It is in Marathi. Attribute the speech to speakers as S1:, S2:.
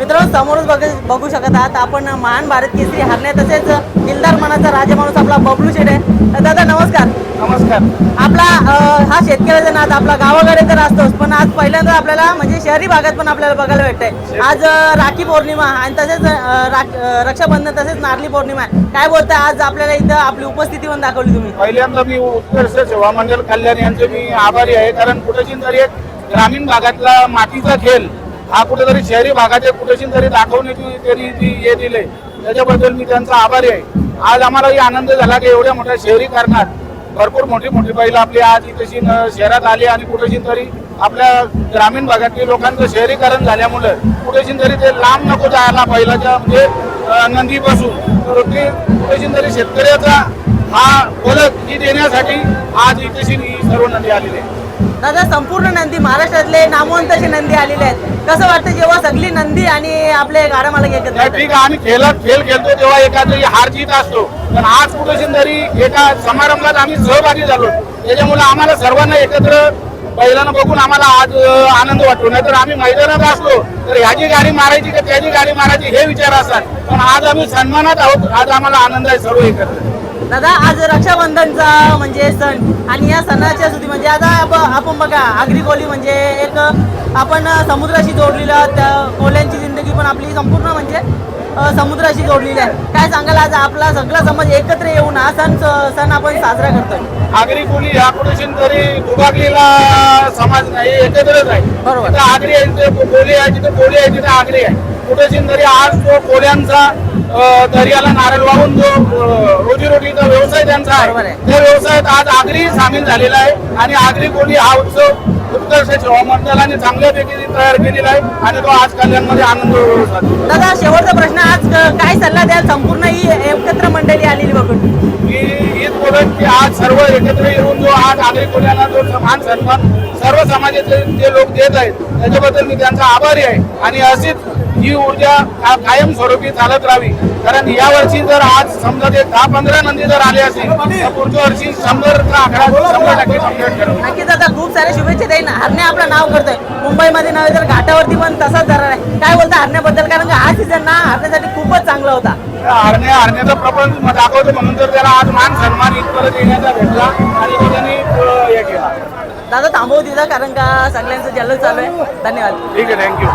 S1: मित्रांनो समोरच बघ बघू शकत आहात आपण महान भारत केसरी हरणे तसेच दिलदार मनाचा राजा माणूस आपला बबलू शेट. आहे दादा नमस्कार.
S2: नमस्कार.
S1: आपला हा शेतकऱ्याचा नाद आपला गावाकडे तर असतोच पण आज पहिल्यांदा आपल्याला म्हणजे शहरी भागात पण आपल्याला बघायला भेटतंय. आज राखी पौर्णिमा आणि तसेच रक्षाबंधन तसेच नारली पौर्णिमा काय बोलताय आज आपल्याला इथं आपली उपस्थिती पण दाखवली तुम्ही.
S2: पहिल्यांदा मी उत्कर्ष सेवा मंडळ कल्याण यांचे मी आभारी आहे कारण कुठेशी तरी एक ग्रामीण भागातला मातीचा खेळ हा कुठेतरी शहरी भागाचे कुठेशी तरी दाखवण्याची तरी जी हे दिले त्याच्याबद्दल मी त्यांचा आभारी आहे. आज आम्हालाही आनंद झाला की एवढ्या मोठ्या शहरीकरणात भरपूर मोठी मोठी बैल आपली आज इथेशी न- शहरात आली आणि कुठेशी तरी आपल्या ग्रामीण भागातील लोकांचं शहरीकरण झाल्यामुळे कुठेशी तरी ते लांब नको जायला बैलाच्या म्हणजे नंदीपासून. तर ते कुठेशी तरी शेतकऱ्याचा हा ओळख ही देण्यासाठी आज इथेशी सर्व नदी आलेली आहे.
S1: दादा संपूर्ण नंदी महाराष्ट्रातले नामवंत असे नंदी आलेले आहेत. कसं वाटतं जेव्हा सगळी नंदी आणि आपले गाडा मला एकत्र
S2: नाही,
S1: येतात?
S2: ठीक आहे आम्ही खेळत खेळ खेळतो तेव्हा एखादी हार जीत असतो. पण आज कुठेशी तरी एका समारंभात आम्ही सहभागी झालो त्याच्यामुळे आम्हाला सर्वांना एकत्र बैलांना बघून आम्हाला आज अं, आनंद वाटतो. नाहीतर आम्ही मैदानात असलो तर ह्याची गाडी मारायची का त्याची गाडी मारायची हे विचार असतात. पण आज आम्ही सन्मानात आहोत आज आम्हाला आनंद आहे सर्व एकत्र.
S1: दादा आज रक्षाबंधनचा म्हणजे सण आणि या सणाच्या सुधी म्हणजे आता आप- आपण बघा आगरी कोली म्हणजे एक आपण समुद्राशी जोडलेलं त्या कोल्यांची जिंदगी पण आपली संपूर्ण म्हणजे समुद्राशी जोडलेली आहे. काय सांगाल आज आपला सगळा समाज एकत्र येऊन हा सण सण आपण साजरा करतोय?
S2: आगरी कोली ह्या कुठेशी तरी दुभागलेला समाज नाही एकत्रच आहे.
S1: बरोबर.
S2: आगरी आहे तिथे कोली आहे तिथे कोली आहे तिथे आगरी आहे. कुठेशी तरी आज तो कोल्यांचा दर्याला नारळ वाहून जो रोजीरोटीचा व्यवसाय त्यांचा आहे. त्या व्यवसायात आज आगरी सामील झालेला आहे आणि आगरी कोली हा उत्सव उत्कर्ष सेवा मंडळाने चांगल्यापैकी तयार केलेला आहे आणि तो आज कल्याणमध्ये आनंद
S1: दादा शेवटचा प्रश्न आज काय सल्ला द्याल? संपूर्ण ही एकत्र मंडळी आलेली बघून.
S2: मी हीच बोलत की आज सर्व एकत्र येऊन जो आज नागरिक कल्याणा जो समान सन्मान सर्व समाजाचे जे लोक देत आहेत त्याच्याबद्दल मी त्यांचा आभारी आहे. आणि अशीच ही ऊर्जा का- कायमस्वरूपी चालत राहावी? कारण या वर्षी जर आज समजा ते दहा पंधरा नंदी जर आले असतील तर पुढच्या वर्षी शंभरचा आकडा शंभर टक्के कंप्लीट करू.
S1: नक्कीच दादा खूप साऱ्या शुभेच्छा देईन. हरणे आपलं नाव करतोय. मुंबईमध्ये नव्हे तर घाटावरती पण तसाच दरार आहे. काय बोलता हरण्याबद्दल? कारण का हा सीझन ना हरण्यासाठी खूपच चांगला होता.
S2: हरण्या हरण्याचा प्रपंच दाखवतो म्हणून तर त्याला आज मान सन्मान इथपर्यंत येण्याचा भेटला आणि त्यांनी हे केला.
S1: दादा थांबवू तिथं कारण का सगळ्यांचं जल्लोष चालू आहे. धन्यवाद.
S2: ठीक आहे थँक्यू